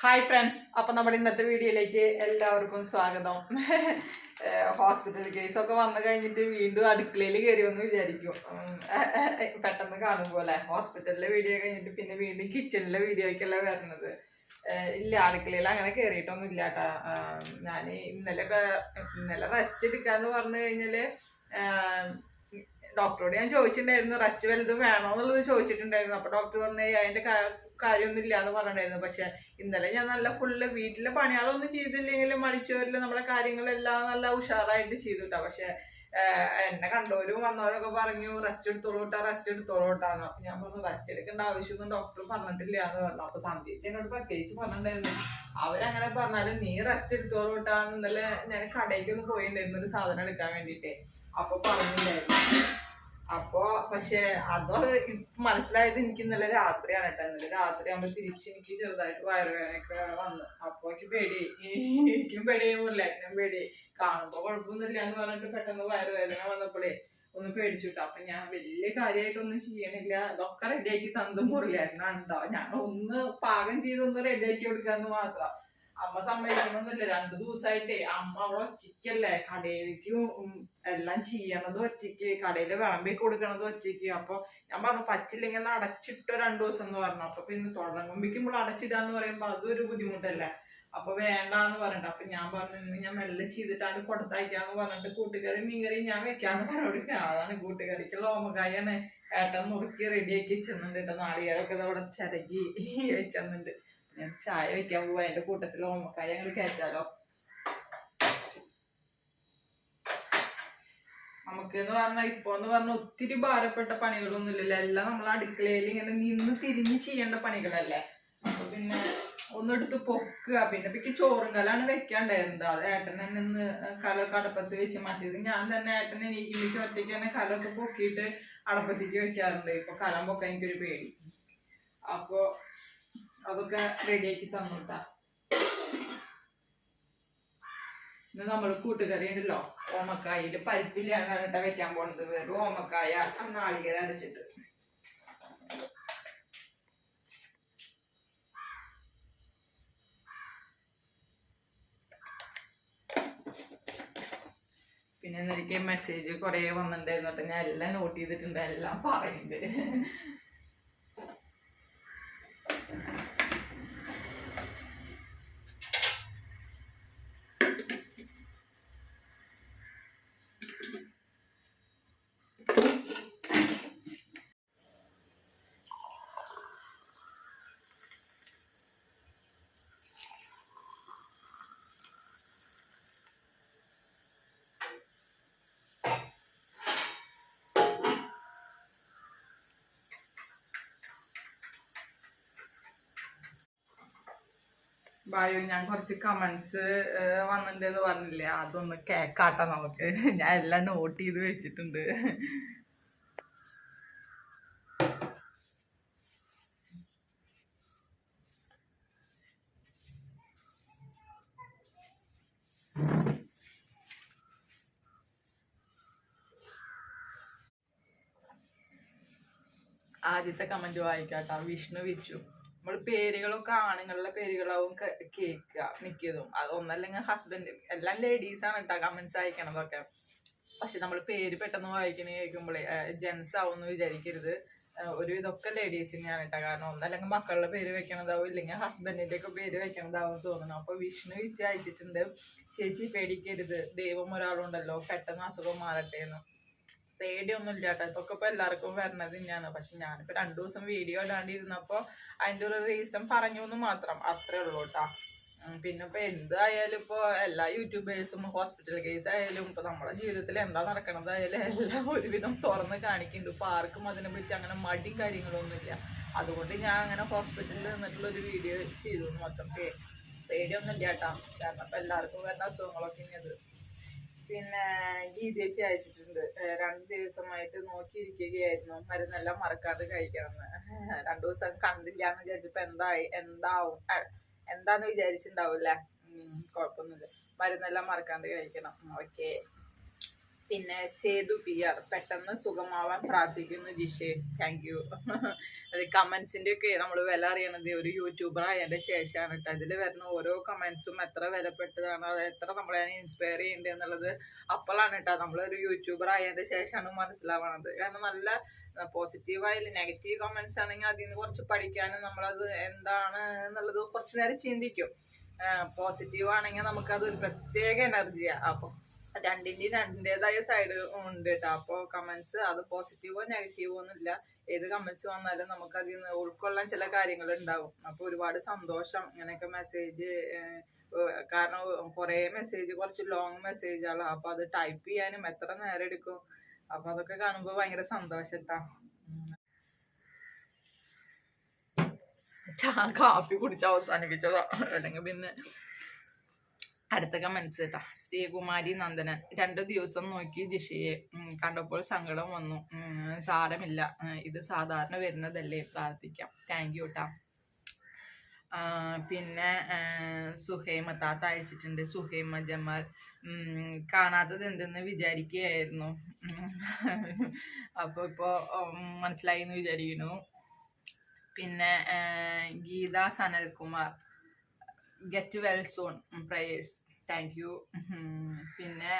Hi friends അപ്പം നമ്മുടെ ഇന്നത്തെ വീഡിയോയിലേക്ക് എല്ലാവർക്കും സ്വാഗതം. ഹോസ്പിറ്റൽ കേസൊക്കെ വന്നു കഴിഞ്ഞിട്ട് വീണ്ടും അടുക്കളയിൽ കയറിയെന്ന് വിചാരിക്കും. പെട്ടെന്ന് കാണുമ്പോൾ അല്ലേ? ഹോസ്പിറ്റലിലെ വീഡിയോ കഴിഞ്ഞിട്ട് പിന്നെ വീണ്ടും കിച്ചണിലെ വീഡിയോയ്ക്കല്ല വരുന്നത് ഇല്ല അടുക്കളയിൽ അങ്ങനെ കയറിയിട്ടൊന്നും ഇല്ല കേട്ടാ ഞാൻ ഇന്നലെ ഇന്നലെ റെസ്റ്റ് എടുക്കാന്ന് പറഞ്ഞു കഴിഞ്ഞാൽ ആഹ് ഡോക്ടറോട് ഞാൻ ചോദിച്ചിട്ടുണ്ടായിരുന്നു റെസ്റ്റ് വലുതും വേണോ എന്നുള്ളത് ചോദിച്ചിട്ടുണ്ടായിരുന്നു. അപ്പൊ ഡോക്ടർ പറഞ്ഞു "ഏയ് അതിന്റെ കാര്യമൊന്നും ഇല്ലാന്ന് പറഞ്ഞിട്ടുണ്ടായിരുന്നു. പക്ഷെ ഇന്നലെ ഞാൻ നല്ല ഫുള്ള് വീട്ടിലെ പണികളൊന്നും ചെയ്തില്ലെങ്കിലും മടിച്ചവരിൽ നമ്മളെ കാര്യങ്ങളെല്ലാം നല്ല ഉഷാറായിട്ട് ചെയ്തു കേട്ടോ പക്ഷെ എന്നെ കണ്ടവരും വന്നവരൊക്കെ പറഞ്ഞു റെസ്റ്റ് എടുത്തോളൂ കേട്ടാ റെസ്റ്റ് എടുത്തോളൂ കേട്ടാന്ന് അപ്പൊ ഞാൻ പറഞ്ഞു റെസ്റ്റ് എടുക്കേണ്ട ആവശ്യമൊന്നും ഡോക്ടർ പറഞ്ഞിട്ടില്ല എന്ന് പറഞ്ഞു. അപ്പൊ സന്ധ്യച്ച് എന്നോട് പ്രത്യേകിച്ച് പറഞ്ഞിട്ടുണ്ടായിരുന്നു. അവരങ്ങനെ പറഞ്ഞാലും നീ റെസ്റ്റ് എടുത്തോളൂ കേട്ടാന്ന് ഇന്നലെ ഞാൻ കടയിലേക്ക് ഒന്ന് പോയിട്ടുണ്ടായിരുന്നു ഒരു സാധനം എടുക്കാൻ വേണ്ടിട്ടേ അപ്പൊ പറഞ്ഞില്ലായിരുന്നു അപ്പൊ പക്ഷെ അത് മനസ്സിലായത് എനിക്ക് ഇന്നലെ രാത്രിയാണ് കേട്ടോ. ഇന്നലെ രാത്രി ആകുമ്പോ തിരിച്ച് എനിക്ക് ചെറുതായിട്ട് വയറുവേദനയൊക്കെ വന്നു. അപ്പൊ എനിക്ക് പേടി. എനിക്കും പേടിയായി മുല്ലാറ്റിനും പേടി. കാണുമ്പോ കുഴപ്പമൊന്നുമില്ല എന്ന് പറഞ്ഞിട്ട് പെട്ടെന്ന് വയറുവേദന വന്നപ്പോഴേ ഒന്ന് പേടിച്ചുട്ടോ അപ്പൊ ഞാൻ വലിയ കാര്യമായിട്ടൊന്നും ചെയ്യണില്ല. അതൊക്കെ റെഡിയാക്കി തന്നു മുറിലായിരുന്നുണ്ടോ ഞാൻ ഒന്ന് പാകം ചെയ്തൊന്ന് റെഡിയാക്കി കൊടുക്കാന്ന് മാത്രം. അമ്മ സമ്മതിക്കണമെന്നില്ല രണ്ടു ദിവസമായിട്ടേ അമ്മ അവിടെ ഒറ്റയ്ക്കല്ലേ? കടയിലേക്കും എല്ലാം ചെയ്യണത് ഒറ്റയ്ക്ക്. കടയിൽ വിളമ്പി കൊടുക്കണത് ഒറ്റയ്ക്ക്. അപ്പൊ ഞാൻ പറഞ്ഞു പറ്റില്ലെങ്കിൽ അടച്ചിട്ടോ രണ്ടു ദിവസം എന്ന് പറഞ്ഞു. അപ്പൊ പിന്നെ തുടങ്ങുമ്പോഴേക്കും അടച്ചിടാന്ന് പറയുമ്പോ അതൊരു ബുദ്ധിമുട്ടല്ലേ? അപ്പൊ വേണ്ടാന്ന് പറഞ്ഞിട്ട്. അപ്പൊ ഞാൻ പറഞ്ഞു ഞാൻ മെല്ലെ ചെയ്തിട്ടാണ് കൊടുത്തയക്കാന്ന് പറഞ്ഞിട്ട് കൂട്ടുകറി മീൻകറി ഞാൻ വെക്കാന്ന് പറഞ്ഞു അതാണ് കൂട്ടുകറിക്കുള്ള ലോമകായാണ് ഏട്ടൻ മുറുക്കി റെഡിയാക്കി കേട്ടോ. നാളികേരൊക്കെ അവിടെ ചിരകി വെച്ചിരുന്നുണ്ട് ഞാൻ ചായ വെക്കാൻ പോവാ അതിന്റെ കൂട്ടത്തിൽ ഓമക്കായ ഞങ്ങൾ കയറ്റാലോ. നമുക്ക് എന്ന് പറഞ്ഞാൽ ഇപ്പൊ എന്ന് പറഞ്ഞാൽ ഒത്തിരി ഭാരപ്പെട്ട പണികളൊന്നും ഇല്ലല്ലോ എല്ലാം നമ്മൾ അടുക്കളയിൽ ഇങ്ങനെ നിന്ന് തിരിഞ്ഞ് ചെയ്യേണ്ട പണികളല്ലേ? അപ്പൊ പിന്നെ ഒന്നെടുത്ത് പൊക്കുക. പിന്നെ പിക്ക് ചോറും കലാണ് വെക്കാണ്ടായിരുന്നത് അത് ഏട്ടൻ തന്നെ ഇന്ന് കല അടപ്പത്ത് വെച്ച് മാറ്റിയത്. ഞാൻ തന്നെ ഏട്ടൻ എനിക്ക് വിളിച്ച് ഒറ്റയ്ക്ക് തന്നെ കലൊക്കെ പൊക്കിയിട്ട് അടപ്പത്തേക്ക് വെക്കാറുണ്ട്. ഇപ്പൊ കലം പൊക്കാൻ എനിക്കൊരു പേടി. അപ്പൊ അതൊക്കെ റെഡിയാക്കി തന്നോട്ടാ. ഇന്ന് നമ്മൾ കൂട്ടുകറി ഉണ്ടല്ലോ ഓമക്കായിൽ പരിപ്പിലാണ് വെക്കാൻ പോണത്. വേറെ ഓമക്കായ നാളികേര അരച്ചിട്ട്. പിന്നെ എനിക്ക് മെസ്സേജ് കുറേ വന്നിട്ടുണ്ടായിരുന്നു കേട്ടോ. ഞാൻ എല്ലാം നോട്ട് ചെയ്തിട്ടുണ്ട് എല്ലാം പറയുന്നുണ്ട്. ബായു ഞാൻ കുറച്ച് കമന്റ്സ് വന്നിട്ടുണ്ടെന്ന് പറഞ്ഞില്ലേ? അതൊന്ന് കേക്കാട്ട നമുക്ക്. ഞാൻ എല്ലാം നോട്ട് ചെയ്ത് വെച്ചിട്ടുണ്ട്. ആദ്യത്തെ കമന്റ് വായിക്കാട്ടോ. വിഷ്ണു വിച്ചു. നമ്മൾ പേരുകളൊക്കെ ആണുങ്ങളുടെ പേരുകളാവും കേക്ക മിക്കതും. അത് ഒന്നല്ലെങ്കിൽ ഹസ്ബൻഡ് എല്ലാം ലേഡീസ് ആണ് കേട്ടോ കമന്റ്സ് അയക്കണതൊക്കെ. പക്ഷെ നമ്മൾ പേര് പെട്ടെന്ന് വായിക്കുന്ന കേൾക്കുമ്പോഴേ ജെൻസ് ആവുമെന്ന് വിചാരിക്കരുത്. ഒരു ഇതൊക്കെ ലേഡീസിനെയാണ് കേട്ടോ കാരണം ഒന്നല്ലെങ്കിൽ മക്കളുടെ പേര് വെക്കണതാവും ഇല്ലെങ്കിൽ ഹസ്ബൻഡിന്റെ ഒക്കെ പേര് വെക്കണതാവും തോന്നുന്നു. അപ്പൊ വിഷ്ണു വിചാരിച്ചിട്ടുണ്ട് ചേച്ചി പേടിക്കരുത് ദൈവം ഒരാളുണ്ടല്ലോ പെട്ടെന്ന് അസുഖം മാറട്ടെ എന്ന്. പേടിയൊന്നും ഇല്ല കേട്ടോ ഇതൊക്കെ ഇപ്പൊ എല്ലാവർക്കും വരണത് തന്നെയാണ് പക്ഷെ ഞാനിപ്പോ രണ്ടു ദിവസം വീഡിയോ ഇടാണ്ടിരുന്നപ്പോ അതിന്റെ ഒരു റീസൺ പറഞ്ഞു എന്ന് മാത്രം. അത്രേ ഉള്ളൂ കേട്ടാ പിന്നെ ഇപ്പൊ എന്തായാലും ഇപ്പൊ എല്ലാ യൂട്യൂബേഴ്സും ഹോസ്പിറ്റൽ കേസ് ആയാലും ഇപ്പൊ നമ്മുടെ ജീവിതത്തിൽ എന്താ നടക്കണതായാലും എല്ലാം ഒരുവിധം തുറന്ന് കാണിക്കുന്നുണ്ട്. ഇപ്പൊ ആർക്കും അതിനെ പറ്റി അങ്ങനെ മടി കാര്യങ്ങളൊന്നുമില്ല. അതുകൊണ്ട് ഞാൻ അങ്ങനെ ഹോസ്പിറ്റലിൽ നിന്നിട്ടുള്ള ഒരു വീഡിയോ ചെയ്തു മാത്രം പേടിയൊന്നും ഇല്ല കേട്ടാ കാരണം ഇപ്പൊ എല്ലാവർക്കും വരുന്ന അസുഖങ്ങളൊക്കെ ഇനി അത് പിന്നെ ഗീതേച്ചി അയച്ചിട്ടുണ്ട്. രണ്ടു ദിവസമായിട്ട് നോക്കിയിരിക്കുകയായിരുന്നു. മരുന്നെല്ലാം മറക്കാതെ കഴിക്കണമെന്ന്. രണ്ടു ദിവസം കണ്ടില്ല എന്ന് വിചാരിച്ചപ്പോ എന്തായി? എന്താവും? എന്താന്ന് വിചാരിച്ചിണ്ടാവൂല്ലേ? ഉം, കുഴപ്പമൊന്നുമില്ല മരുന്നെല്ലാം മറക്കാണ്ട് കഴിക്കണം. ഓക്കെ. പിന്നെ സേതു പി ആർ പെട്ടെന്ന് സുഖമാവാൻ പ്രാർത്ഥിക്കുന്നു ജിഷേ. താങ്ക് യു അത് കമൻസിന്റെ ഒക്കെ നമ്മൾ വില അറിയണത് ഒരു യൂട്യൂബർ ആയതിന്റെ ശേഷമാണ് കേട്ടോ. അതിൽ വരുന്ന ഓരോ കമൻസും എത്ര വിലപ്പെട്ടതാണ് അത് എത്ര നമ്മളെ ഇൻസ്പയർ ചെയ്യുന്നുണ്ട് എന്നുള്ളത് അപ്പോഴാണ് കേട്ടോ. നമ്മളൊരു യൂട്യൂബർ ആയതിന്റെ ശേഷമാണ് മനസ്സിലാവണത്. കാരണം നല്ല പോസിറ്റീവ് ആയാലും നെഗറ്റീവ് കമൻസ് ആണെങ്കിൽ അതിൽ നിന്ന് കുറച്ച് പഠിക്കാനും നമ്മളത് എന്താണ് എന്നുള്ളത് കുറച്ച് നേരം ചിന്തിക്കും. പോസിറ്റീവ് ആണെങ്കിൽ നമുക്കത് ഒരു പ്രത്യേക എനർജിയാണ് അപ്പോൾ രണ്ടിന്റെയും രണ്ടിന്റെതായ സൈഡ് ഉണ്ട് കേട്ടോ അപ്പോൾ കമന്റ്സ് അത് പോസിറ്റീവോ നെഗറ്റീവോ ഒന്നുമില്ല. ഏത് കമന്റ്സ് വന്നാലും നമുക്ക് അതിൽ നിന്ന് ഉൾക്കൊള്ളാൻ ചില കാര്യങ്ങൾ ഉണ്ടാവും അപ്പോൾ ഒരുപാട് സന്തോഷം ഇങ്ങനെയൊക്കെ മെസ്സേജ് കാരണം കുറേ മെസ്സേജ് കുറച്ച് ലോങ് ആണ് അപ്പോൾ അത് ടൈപ്പ് ചെയ്യാനും എത്ര നേരം എടുക്കും. അപ്പോൾ അതൊക്കെ കാണുമ്പോൾ ഭയങ്കര സന്തോഷം കാപ്പി കുടിച്ച് അവസാനിപ്പിച്ചതാ. അല്ലെങ്കിൽ പിന്നെ അടുത്ത കമന്റ്സ് കേട്ടാ ശ്രീകുമാരി നന്ദനൻ. രണ്ടു ദിവസം നോക്കി ജിഷയെ കണ്ടപ്പോൾ സങ്കടം വന്നു. സാരമില്ല. ഇത് സാധാരണ വരുന്നതല്ലേ പ്രാർത്ഥിക്കാം. താങ്ക് യു കേട്ടാ പിന്നെ സുഹൈമ താത്ത അയച്ചിട്ടുണ്ട്. സുഹൈമ ജമാൽ. കാണാത്തത് എന്തെന്ന് വിചാരിക്കുകയായിരുന്നു. അപ്പോൾ ഇപ്പോൾ മനസ്സിലായി എന്ന് വിചാരിക്കുന്നു. പിന്നെ Geetha Sanalkumar. Get well soon prayers thank you പിന്നെ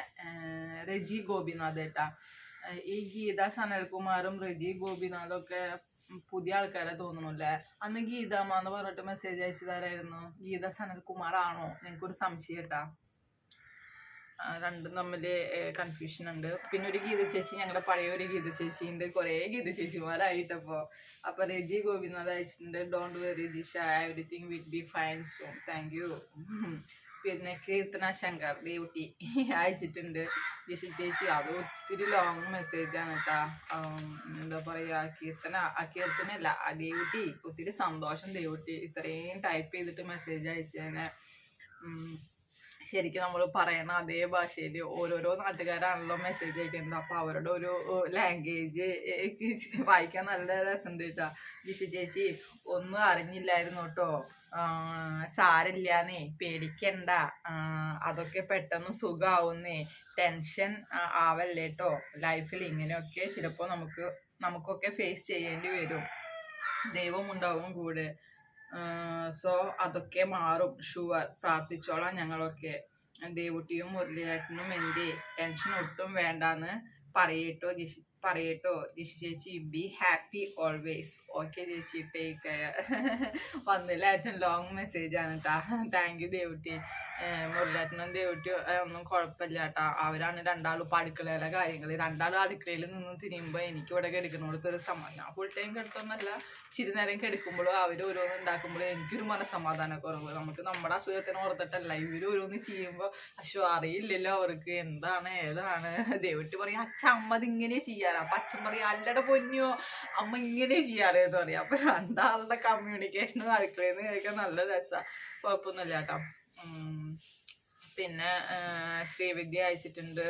രജി ഗോപിനാഥ് ഏട്ടാ. ഈ ഗീത സനൽകുമാറും റെജി ഗോപിനാഥും ഒക്കെ പുതിയ ആൾക്കാരെ തോന്നുന്നില്ലേ? അന്ന് ഗീതാമ്മ എന്ന് പറഞ്ഞിട്ട് മെസ്സേജ് അയച്ചതാരായിരുന്നു? ഗീത സനൽകുമാർ ആണോ നിങ്ങൾക്കൊരു സംശയം കേട്ടാ രണ്ടും തമ്മിൽ കൺഫ്യൂഷൻ ഉണ്ട്. പിന്നെ ഒരു ഗീത ചേച്ചി ഞങ്ങളുടെ പഴയ ഒരു ഗീത ചേച്ചിയുണ്ട് കുറേ ഗീത ചേച്ചിമാരായിട്ടപ്പോൾ അപ്പോൾ രജി ഗോപിനാഥ് അയച്ചിട്ടുണ്ട് don't worry Disha everything will be fine so thank you പിന്നെ കീർത്തന ശങ്കർ ദേവുട്ടി അയച്ചിട്ടുണ്ട്. ജിഷ ചേച്ചി അത് ഒത്തിരി ലോങ് മെസ്സേജാണ് കേട്ടാ എന്താ പറയുക കീർത്തന ആ കീർത്തനല്ല ആ ദേവുട്ടി ഒത്തിരി സന്തോഷം ദേവുട്ടി ഇത്രയും ടൈപ്പ് ചെയ്തിട്ട് മെസ്സേജ് അയച്ചതിനെ. ശരിക്കും നമ്മൾ പറയണ അതേ ഭാഷയിൽ ഓരോരോ നാട്ടുകാരാണല്ലോ മെസ്സേജ് അയക്കുന്നത്. അപ്പോൾ അവരുടെ ഒരു ലാംഗ്വേജ് വായിക്കാൻ നല്ല രസം കേട്ടോ. ജിഷു ചേച്ചി ഒന്നും അറിഞ്ഞില്ലായിരുന്നു കേട്ടോ. സാരില്ലാന്നേ പേടിക്കണ്ട. അതൊക്കെ പെട്ടെന്ന് സുഖാവുന്നേ. ടെൻഷൻ ആവല്ലേ കേട്ടോ. ലൈഫിൽ ഇങ്ങനെയൊക്കെ ചിലപ്പോൾ നമുക്ക് നമുക്കൊക്കെ ഫേസ് ചെയ്യേണ്ടി വരും. ദൈവം ഉണ്ടാവും കൂടെ. സോ അതൊക്കെ മാറും. ഷുവർ പ്രാർത്ഥിച്ചോളാം ഞങ്ങളൊക്കെ. ദേവുട്ടിയും മുരളിയേട്ടനും എന്റെ ടെൻഷൻ ഒട്ടും വേണ്ടാന്ന് പറയട്ടോ ജിഷി പറയട്ടോ. ജിഷി ചേച്ചി ബി ഹാപ്പി ഓൾവേസ് ഓക്കെ ചേച്ചി ടേക്ക് കെയർ വന്നില്ല ഏറ്റവും ലോങ് മെസ്സേജ് ആണ് കേട്ടാ താങ്ക് യു ദേവുട്ടി. മുരളിയേട്ടനും ദേവുട്ടി ഒന്നും കുഴപ്പമില്ല കേട്ടാ. അവരാണ് രണ്ടാളും ഇപ്പം അടുക്കളയിലെ കാര്യങ്ങൾ രണ്ടാളും അടുക്കളയിൽ നിന്ന് തിരിയുമ്പോൾ എനിക്ക് ഇവിടെ കിടക്കുന്നിടത്ത് ഒരു സമാധാനം. ഞാൻ ഫുൾ ടൈം കിടത്തൊന്നല്ല ചിരി നേരം കെടുക്കുമ്പോഴോ അവർ ഓരോന്ന് എനിക്ക് എനിക്കൊരു മനസ്സമാധാന കുറവ് നമുക്ക് നമ്മുടെ അസുഖത്തിന് ഓർത്തിട്ടല്ല ഇവർ ഓരോന്ന് ചെയ്യുമ്പോൾ അശോ അറിയില്ലല്ലോ അവർക്ക് എന്താണ് ഏതാണ്? ദേവിട്ട് പറയും അച്ഛ അമ്മ ഇങ്ങനെ ചെയ്യാറ്. അപ്പൊ അച്ഛൻ പറയും അല്ലട പൊന്നോ അമ്മ ഇങ്ങനെ ചെയ്യാറ് എന്ന് പറയും. അപ്പൊ രണ്ടാളുടെ കമ്മ്യൂണിക്കേഷനും അടുക്കളയിൽ നിന്ന് കഴിക്കാൻ നല്ല രസമാണ് കുഴപ്പമൊന്നുമില്ല കേട്ടോ. പിന്നെ ശ്രീവിദ്യ അയച്ചിട്ടുണ്ട്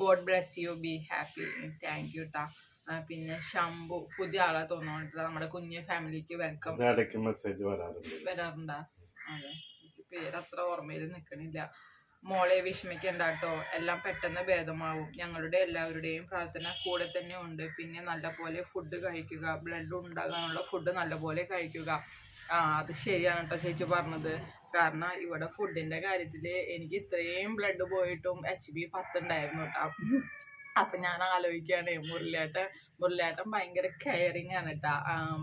god bless you be happy thank you ട്ടാ. പിന്നെ ശംഭു പുതിയ ആളെ തോന്നുന്നുണ്ട് നമ്മുടെ കുഞ്ഞു ഫാമിലിക്ക് വെൽക്കം മെസ്സേജ് വരാറുണ്ട്. അതെ എനിക്ക് പേര് അത്ര ഓർമ്മയിൽ നിൽക്കണില്ല മോളെ വിഷമിക്കണ്ടാട്ടോ എല്ലാം പെട്ടെന്ന് ഭേദമാവും. ഞങ്ങളുടെ എല്ലാവരുടെയും പ്രാർത്ഥന കൂടെ തന്നെ ഉണ്ട്. പിന്നെ നല്ലപോലെ ഫുഡ് കഴിക്കുക ബ്ലഡ് ഉണ്ടാകാനുള്ള ഫുഡ് നല്ലപോലെ കഴിക്കുക. ആ അത് ശരിയാണ് കേട്ടോ ചേച്ചി പറഞ്ഞത്. കാരണം ഇവിടെ ഫുഡിന്റെ കാര്യത്തിൽ എനിക്ക് ഇത്രയും ബ്ലഡ് പോയിട്ടും എച്ച് ബി പത്തുണ്ടായിരുന്നു കേട്ടോ. അപ്പൊ ഞാൻ ആലോചിക്കുകയാണ് മുരളിയേട്ടൻ മുരളിയേട്ടൻ ഭയങ്കര കെയറിങ് ആണ് കേട്ടാ.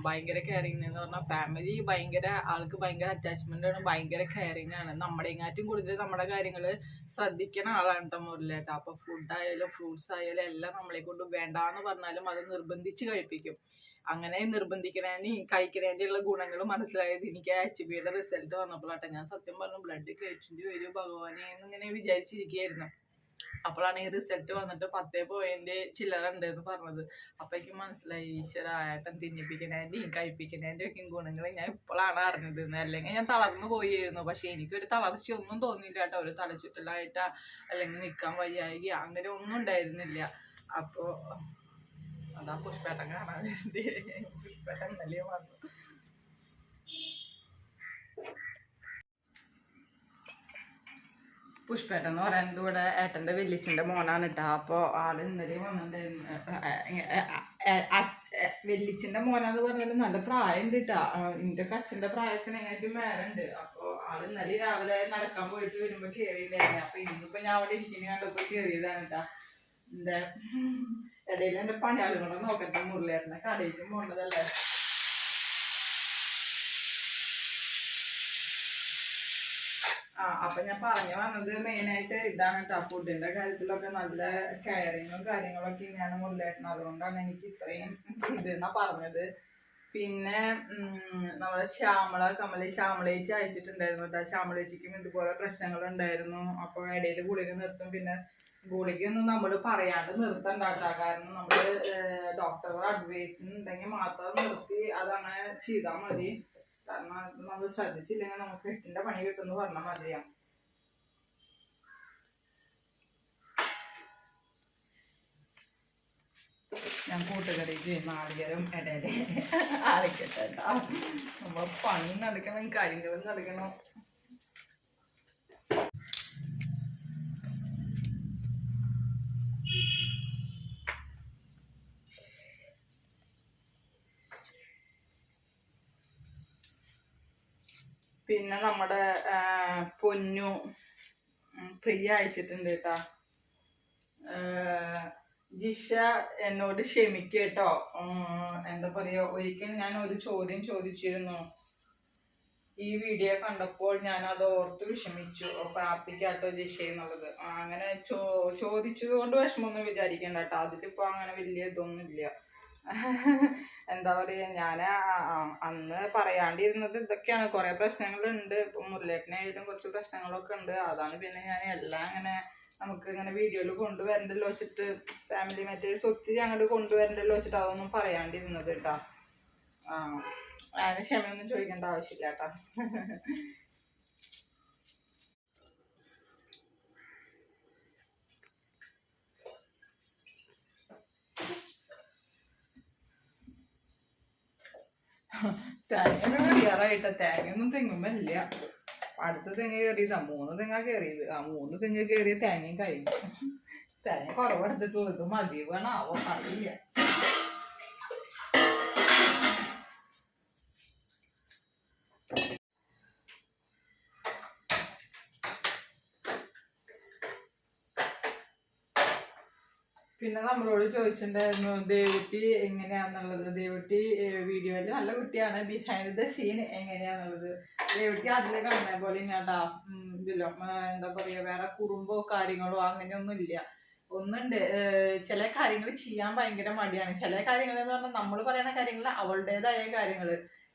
ഭയങ്കര കെയറിങ് എന്ന് പറഞ്ഞാൽ ഫാമിലി ഭയങ്കര ആൾക്ക് ഭയങ്കര അറ്റാച്ച്മെന്റ് ആണ് ഭയങ്കര കെയറിങ് ആണ്. നമ്മുടെയും കൂടുതൽ നമ്മുടെ കാര്യങ്ങൾ ശ്രദ്ധിക്കണ ആളാണ് കേട്ടോ മുരളിയേട്ട. അപ്പൊ ഫുഡ് ആയാലും ഫ്രൂട്ട്സ് ആയാലും എല്ലാം നമ്മളെ കൊണ്ട് വേണ്ടാന്ന് പറഞ്ഞാലും അത് നിർബന്ധിച്ച് കഴിപ്പിക്കും. അങ്ങനെ നിർബന്ധിക്കണേന് കഴിക്കണേന്റെ ഗുണങ്ങൾ മനസ്സിലായത് എനിക്ക് എച്ച് ബിയുടെ റിസൾട്ട് വന്നപ്പോഴാട്ടെ ഞാൻ സത്യം പറഞ്ഞു ബ്ലഡ് കഴിച്ചിട്ട് വരും ഭഗവാനെ എന്നിങ്ങനെ വിചാരിച്ചിരിക്കുകയായിരുന്നു. അപ്പോഴാണ് ഈ റിസൾട്ട് വന്നിട്ട് പത്തേ പോയിന്റ് ചില്ലറ ഉണ്ട് എന്ന് പറഞ്ഞത് അപ്പോഴേക്കും മനസ്സിലായി ഈശ്വര ഏട്ടൻ തിന്നിപ്പിക്കണേന്റെയും കഴിപ്പിക്കണേന്റെ ഒക്കെ ഗുണങ്ങൾ ഞാൻ ഇപ്പോഴാണ് അറിഞ്ഞത് അല്ലെങ്കിൽ ഞാൻ തളർന്നു പോയിരുന്നു. പക്ഷെ എനിക്കൊരു തളർച്ച ഒന്നും തോന്നിയില്ല കേട്ടോ ഒരു തലച്ചുറ്റലായിട്ടാ അല്ലെങ്കിൽ നിൽക്കാൻ വയ്യായി അങ്ങനെ ഒന്നും ഉണ്ടായിരുന്നില്ല. അപ്പോൾ അതാ പുഷ്പേട്ടൻ കാണാൻ വേണ്ടി. പുഷ്പേട്ടൻ എന്ന് പറയുന്നത് ഇവിടെ ഏട്ടന്റെ വെല്ലിച്ചിന്റെ മോനാണ് കേട്ടോ. അപ്പോൾ ആൾ ഇന്നലെ വന്നിട്ടുണ്ടായിരുന്നു. വെല്ലിച്ചിന്റെ മോനാന്ന് പറഞ്ഞാൽ നല്ല പ്രായം ഉണ്ട് കേട്ടോ എന്റെ അച്ഛന്റെ പ്രായത്തിന് എങ്ങനെയും മേലുണ്ട്. അപ്പോൾ ആൾ ഇന്നലെ രാവിലെ നടക്കാൻ പോയിട്ട് വരുമ്പോൾ കയറിയില്ലായിരുന്നു അപ്പോൾ ഇന്നിപ്പോൾ ഞാൻ അവിടെ ഇരിക്കുന്ന കണ്ടപ്പോൾ കയറിയതാണ് കേട്ടോ. എന്റെ ഇടയിൽ എന്റെ പണിയാളുകളെ നോക്കട്ടെ മുരളിയേട്ടനെ. കടയിലും പോകേണ്ടതല്ലേ ആ അപ്പൊ ഞാൻ പറഞ്ഞു വന്നത് മെയിൻ ആയിട്ട് ഇതാണ് കേട്ടോ ഫുഡിന്റെ കാര്യത്തിലൊക്കെ നല്ല കെയറിങ്ങും കാര്യങ്ങളൊക്കെ ഇങ്ങനെയാണ് മുരളിയേട്ടൻ അതുകൊണ്ടാണ് എനിക്ക് ഇത്രയും ഇതെന്നാ പറഞ്ഞത്. പിന്നെ നമ്മളെ ശ്യാമള കമല ശ്യാമളേച്ചി അയച്ചിട്ടുണ്ടായിരുന്നു കേട്ടോ ശ്യാമളേച്ചിക്കും ഇതുപോലെ പ്രശ്നങ്ങൾ ഉണ്ടായിരുന്നു അപ്പോൾ ഇടയിൽ ഗുളിക നിർത്തും. പിന്നെ ഗുളികയൊന്നും നമ്മൾ പറയാണ്ട് നിർത്തണ്ട കാരണം നമ്മൾ ഡോക്ടറുടെ അഡ്വൈസ് ഉണ്ടെങ്കിൽ മാത്രം നിർത്തി അതങ്ങനെ ചെയ്താൽ മതി. കാരണം നമ്മൾ ശ്രദ്ധിച്ചില്ലെങ്കിൽ നമുക്ക് എട്ടിന്റെ പണി കിട്ടുമെന്ന് പറഞ്ഞാൽ മതിയാ. ഞാൻ കൂട്ടുകറിക്ക് നാളികേരം ഇടയിലെ അരക്കട്ടെ കേട്ടോ നമ്മൾ പണി നടക്കണം കാര്യങ്ങളും നടക്കണം. പിന്നെ നമ്മുടെ പൊന്നു പ്രിയ അയച്ചിട്ടുണ്ട് കേട്ടോ. ജിഷ എന്നോട് ക്ഷമിക്കുക കേട്ടോ. എന്താ പറയുക ഒരിക്കൽ ഞാൻ ഒരു ചോദ്യം ചോദിച്ചിരുന്നു. ഈ വീഡിയോ കണ്ടപ്പോൾ ഞാൻ അത് ഓർത്ത് വിഷമിച്ചു. പ്രാർത്ഥിക്കാട്ടോ ജിഷ എന്നുള്ളത്. അങ്ങനെ ചോ ചോദിച്ചത് കൊണ്ട് വിഷമമൊന്നും വിചാരിക്കണ്ട കേട്ടോ. അതിലിപ്പോ അങ്ങനെ വലിയ ഇതൊന്നും ഇല്ല എന്താ പറയാ ഞാൻ അന്ന് പറയാണ്ടിരുന്നത് ഇതൊക്കെയാണ്. കുറെ പ്രശ്നങ്ങളുണ്ട്. ഇപ്പൊ മുരളേട്ടനായാലും കുറച്ച് പ്രശ്നങ്ങളൊക്കെ ഉണ്ട്. അതാണ് പിന്നെ ഞാൻ എല്ലാം അങ്ങനെ നമുക്ക് ഇങ്ങനെ വീഡിയോയിൽ കൊണ്ടുവരണ്ടല്ലോ വെച്ചിട്ട് ഫാമിലി മെറ്റേഴ്സ് ഒത്തിരി അങ്ങോട്ട് കൊണ്ടുവരണ്ടല്ലോ വെച്ചിട്ട് അതൊന്നും പറയാണ്ടിരുന്നത് കേട്ടോ ആ അതിന് ക്ഷമയൊന്നും ചോദിക്കേണ്ട ആവശ്യമില്ല കേട്ടോ തേങ്ങ കയറിയാറായിട്ട തേങ്ങയൊന്നും തെങ്ങുമ്പല്ല അടുത്ത തെങ്ങ് കയറിയതാ മൂന്ന് തെങ്ങ കയറിയത് ആ മൂന്ന് തെങ്ങ് കയറിയ തേങ്ങയും കഴിഞ്ഞു. തേങ്ങ കുറവെടുത്തിട്ടുള്ളത് മതി ആവോ? അറിയില്ല. പിന്നെ നമ്മളോട് ചോദിച്ചിട്ടുണ്ടായിരുന്നു ദേവുട്ടി എങ്ങനെയാന്നുള്ളത്? ദേവുട്ടി വീഡിയോയിൽ നല്ല കുട്ടിയാണ്. ബിഹൈൻഡ് ദ സീൻ എങ്ങനെയാന്നുള്ളത്? ദേവുട്ടി അതിൽ കാണുന്ന പോലെ ഇങ്ങാട്ടാ ഇതിലോ എന്താ പറയാ വേറെ കുറുമ്പോ കാര്യങ്ങളോ അങ്ങനെയൊന്നും ഇല്ല. ഒന്നുണ്ട് ചില കാര്യങ്ങൾ ചെയ്യാൻ ഭയങ്കര മടിയാണ്. ചില കാര്യങ്ങൾ എന്ന് പറഞ്ഞാൽ നമ്മൾ പറയുന്ന കാര്യങ്ങൾ അവളുടേതായ കാര്യങ്ങൾ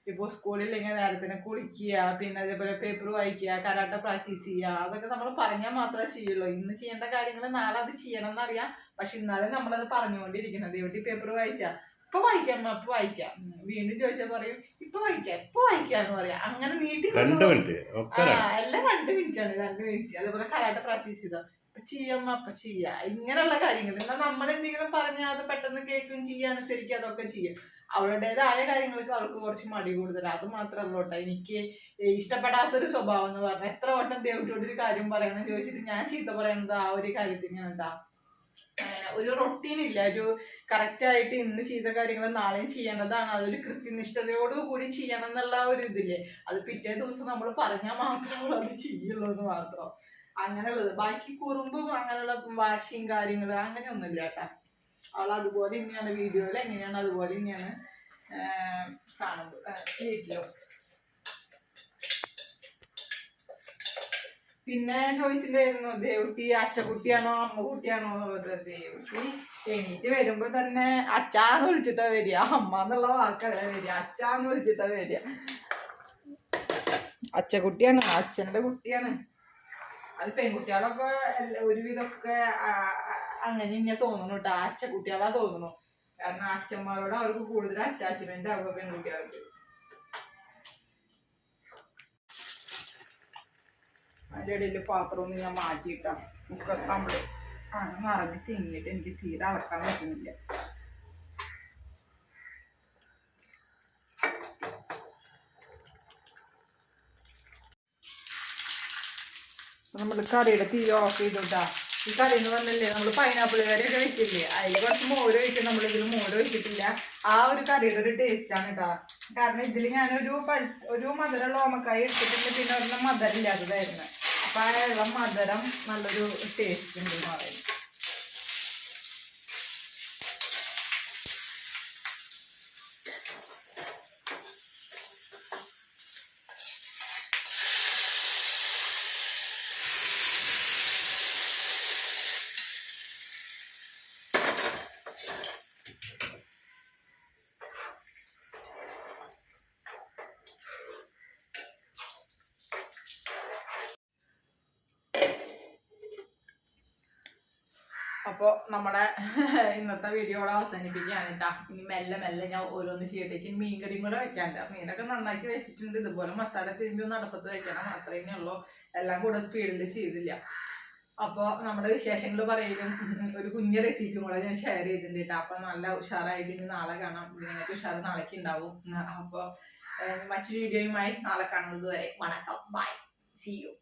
ഇപ്പോൾ സ്കൂളിൽ ഇങ്ങനെ നേരത്തിന് കുളിക്കുക പിന്നെ അതേപോലെ പേപ്പർ വായിക്കുക കരാട്ട പ്രാക്ടീസ് ചെയ്യുക അതൊക്കെ നമ്മൾ പറഞ്ഞാൽ മാത്രമേ ചെയ്യുള്ളൂ. ഇന്ന് ചെയ്യേണ്ട കാര്യങ്ങൾ നാളെ അത് ചെയ്യണം എന്നറിയാം. പക്ഷെ ഇന്നാലും നമ്മളത് പറഞ്ഞുകൊണ്ടിരിക്കുന്നത്. ഇവിടെ പേപ്പർ വായിച്ചാ. ഇപ്പൊ വായിക്കാം അപ്പൊ വായിക്കാം. വീണ്ടും ചോദിച്ചാൽ പറയും ഇപ്പൊ വായിക്കാം ഇപ്പൊ വായിക്കാന്ന് പറയാം. അങ്ങനെ നീട്ടി രണ്ട് മിനിറ്റ് എല്ലാം രണ്ട് മിനിറ്റ് ആണ് രണ്ട് മിനിറ്റ് അതേപോലെ കരാട്ട പ്രാക്ടീസ് ചെയ്താ. ഇപ്പൊ ചെയ്യാം അപ്പൊ ചെയ്യാം. ഇങ്ങനെയുള്ള കാര്യങ്ങൾ. എന്നാൽ നമ്മൾ എന്തെങ്കിലും പറഞ്ഞാൽ അത് പെട്ടെന്ന് കേൾക്കും ചെയ്യാൻ അനുസരിക്കുക അതൊക്കെ ചെയ്യും. അവളുടേതായ കാര്യങ്ങൾക്ക് അവൾക്ക് കുറച്ച് മടി കൂടുതലാണ് അത് മാത്രമല്ല കേട്ടോ എനിക്ക് ഇഷ്ടപ്പെടാത്തൊരു സ്വഭാവം എന്ന് പറഞ്ഞാൽ എത്ര വട്ടം ദേവിയോട് ഒരു കാര്യം പറയണം ചോദിച്ചിട്ട് ഞാൻ ചീത്ത പറയുന്നത് ആ ഒരു കാര്യത്തിന് കേട്ടോ ഒരു റൊട്ടീൻ ഇല്ല. ഒരു കറക്റ്റ് ആയിട്ട് ഇന്ന് ചെയ്ത കാര്യങ്ങൾ നാളെയും ചെയ്യേണ്ടതാണ്. അതൊരു കൃത്യനിഷ്ഠതയോട് കൂടി ചെയ്യണം എന്നുള്ള ഒരു ഇതില്ലേ? അത് പിറ്റേ ദിവസം നമ്മൾ പറഞ്ഞാൽ മാത്രമേ അത് ചെയ്യുള്ളൂ എന്ന് മാത്രം. അങ്ങനെയുള്ളത്. ബാക്കി കുറുമ്പും അങ്ങനെയുള്ള വാശിയും കാര്യങ്ങളും അങ്ങനെയൊന്നുമില്ല കേട്ടാ. അവൾ അതുപോലെ ഇങ്ങനെയാണ് വീഡിയോയിൽ എങ്ങനെയാണ് അതുപോലെ ഇങ്ങനെയാണ് കാണുമ്പോൾ ആഹ് പിന്നെ ചോദിച്ചിട്ടുണ്ടായിരുന്നു ദേവുട്ടി അച്ചക്കുട്ടിയാണോ അമ്മക്കുട്ടിയാണോ? ദേവുട്ടി എണീറ്റ് വരുമ്പോ തന്നെ അച്ചാന്ന് വിളിച്ചിട്ടാ വരിക അമ്മ എന്നുള്ള വാക്കല്ല വരിക അച്ചാന്ന് വിളിച്ചിട്ടാ വരിക. അച്ചക്കുട്ടിയാണ് അച്ഛന്റെ കുട്ടിയാണ്. അത് പെൺകുട്ടികളൊക്കെ ഒരുവിധമൊക്കെ അങ്ങനെ ഇങ്ങനെ തോന്നുന്നു കേട്ടോ അച്ചക്കുട്ടികളാ തോന്നുന്നു. കാരണം അച്ഛന്മാരോട് അവർക്ക് കൂടുതൽ അറ്റാച്ച്മെന്റ് ആവുക പെൺകുട്ടികൾക്ക്. അതിന്റെ ഇടയിൽ പാത്രം ഒന്ന് ഞാൻ മാറ്റിയിട്ടാ. നമ്മൾ അങ്ങനെ നിറഞ്ഞ് തിങ്ങിയിട്ട് എനിക്ക് തീരെ അളക്കാൻ പറ്റുന്നില്ല. നമ്മൾ കറിയുടെ തീ ഓഫ് ചെയ്തുട്ടാ. ഈ കറി എന്ന് പറഞ്ഞല്ലേ നമ്മൾ പൈനാപ്പിൾ കറിയൊക്കെ വെക്കില്ലേ? അതിൽ കുറച്ച് മോര് ഒഴിക്കും നമ്മളിതിൽ മോര് ഒഴിച്ചിട്ടില്ല. ആ ഒരു കറിയുടെ ഒരു ടേസ്റ്റ് ആണ് കേട്ടോ കാരണം ഇതിൽ ഞാനൊരു ഒരു മധുരമുള്ള ഓമക്കായ എടുത്തിട്ടുണ്ട് പിന്നെ ഒരെണ്ണം മധുരം ഇല്ലാത്തതായിരുന്നു അപ്പൊ ആ ഇളം മധുരം നല്ലൊരു ടേസ്റ്റ് ഉണ്ട് എന്ന് പറയുന്നത് നമ്മുടെ ഇന്നത്തെ വീഡിയോ ഇവിടെ അവസാനിപ്പിക്കുകയാണ് കേട്ടോ ഇനി മെല്ലെ മെല്ലെ ഞാൻ ഓരോന്ന് ചെയ്യട്ടേക്ക് മീൻകറിയും മീൻ കറിയും കൂടെ വെക്കാണ്ട്. മീനൊക്കെ നന്നാക്കി വെച്ചിട്ടുണ്ട്. ഇതുപോലെ മസാല തിരുമ്പി ഒന്ന് അടുപ്പത്ത് വെക്കണം അത്രയും ഉള്ളൂ. എല്ലാം കൂടെ സ്പീഡിൽ ചെയ്തില്ല. അപ്പോൾ നമ്മുടെ വിശേഷങ്ങൾ പറയലും ഒരു കുഞ്ഞ് റെസിപ്പിയും കൂടെ ഞാൻ ഷെയർ ചെയ്തിട്ടുണ്ട് കേട്ടോ അപ്പോൾ നല്ല ഉഷാറായിട്ട് ഇനി നാളെ കാണാം. നിങ്ങൾക്ക് ഉഷാറ് നാളേക്ക് ഉണ്ടാവും അപ്പോൾ മറ്റൊരു വീഡിയോയുമായി നാളെ കാണുന്നത് വരെ. വണക്കം. By C U